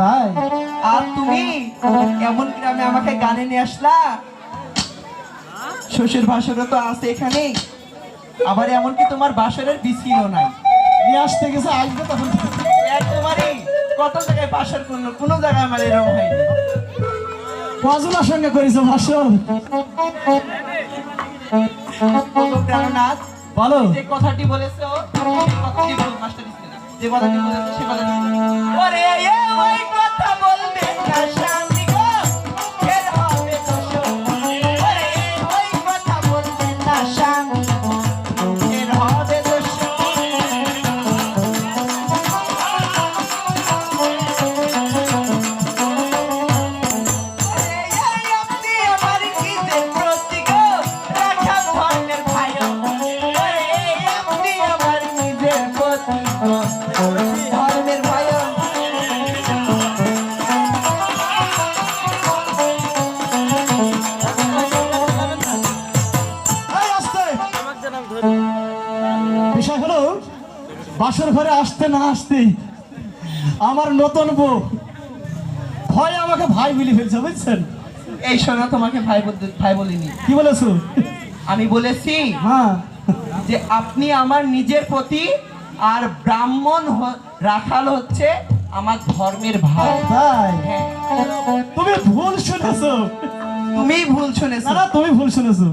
তাই? আর তুমি এমন গ্রামে আমাকে গানে নিয়ে আসলা? শ্বশুর ভাসুরও তো আছে এখানে। আবার এমনকি তোমার বাসরের বিছিও নাই? নিয়ে আসতে গেছে আসবে তখন। একবারই কত জায়গায় বাসর করল? কোনো জায়গায় আমার এরকম হয়নি। কজনের সঙ্গে করেছ বলো। যে কথাটি বলেছ সেই কথাটি বল মাস্টার যে কথাটি বলেছ সে কথাটি ওরে ওই কথা বলবে না স্বামী বিষয় হলো বাসর ঘরে আসতে না আসতে আমার নতুন বউ। ভয় আমাকে ভাই বলে ফেলছে বুঝছেন? এই শোনো তোমাকে ভাই ভাই বলিনি। কি বলেছ? আমি বলেছি হ্যাঁ। যে আপনি আমার নিজের প্রতি আর ব্রাহ্মণ রাখাল হচ্ছে আমার ধর্মের ভাই। তাই হ্যাঁ। তুমি ভুল শুনেছো। তুমি ভুল শুনেছো। না তুমি ভুল শুনেছো।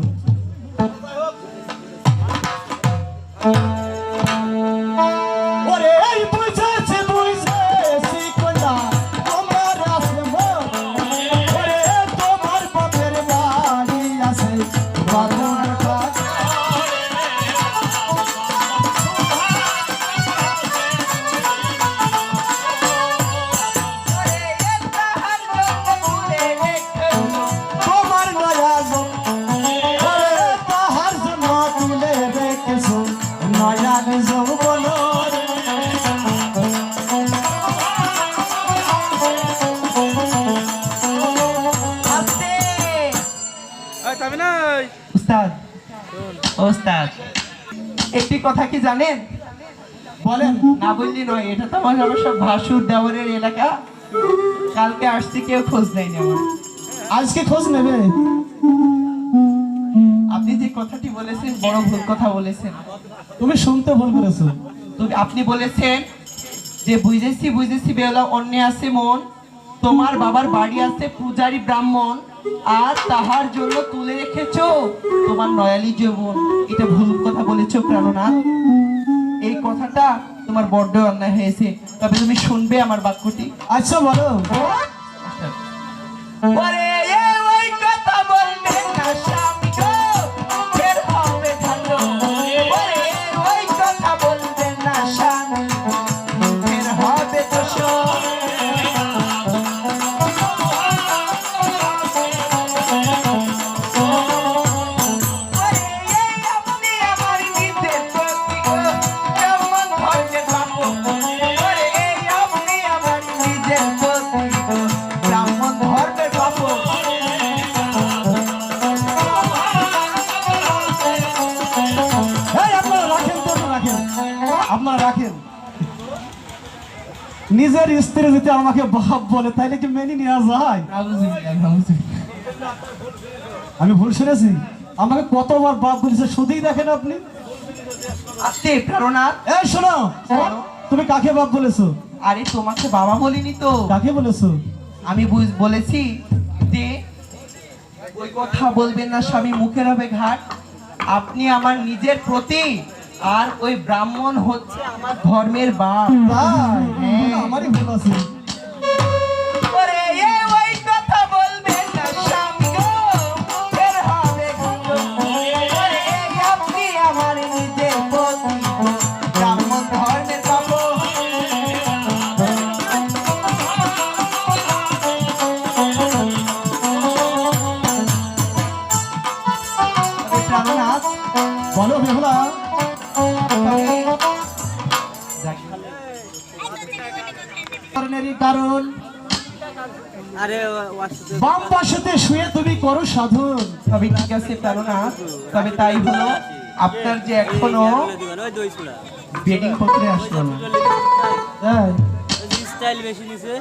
ওস্তাদ একটি কথা কি জানেন? বলেন না বললি নয় এটা তো আমার অবশ্য ভাসুর দেওয়ারের এলাকা। কালকে আসছি কেউ খোঁজ নেয়নি আমার। আজকে খোঁজ নেবে? আপনি যে কথাটি বলেছেন বড় ভুল কথা বলেছেন। তুমি শুনতে ভুল করেছ। তো আপনি বলেছেন যে বুঝেছি বুঝেছি বেলা অন্য আছে মন। তোমার বাবার বাড়ি আছে পূজারি ব্রাহ্মণ। আর তাহার জন্য তুলে রেখেছ? তোমার নয়ালি জীবন এটা ভুল কথা বলেছ প্রাণনাথ এই কথাটা তোমার বড্ড অন্যায় হয়েছে। তবে তুমি শুনবে আমার বাক্যটি। আচ্ছা বলো। নিজের স্ত্রী যদি আমাকে বাপ বলে তাইলে কি মেনে নেওয়া যায়। আমি ভুল শুনেছি। আমাকে কতবার বাপ বলেছে শুধুই দেখেন আপনি। এই শোনো। তুমি কাকে বাপ বলেছ? আরে তোমাকে বাবা বলিনি তো। কাকে বলেছ? আমি বলেছি যে ওই কথা বলবেন না স্বামী মুখের হবে ঘাট। আপনি আমার নিজের প্রতি আর ওই ব্রাহ্মণ হচ্ছে আমার ধর্মের বাপ। তাই হ্যাঁ। আমারই ভুল আছে ওরে কারণেরই কারণ। বাম পাশেতে শুয়ে তুমি করো সাধন। তবে ঠিক আছে তবে তাই হলো আপনার যে এখনও বেডিং পত্রে আসলো না। বেশি নিছে।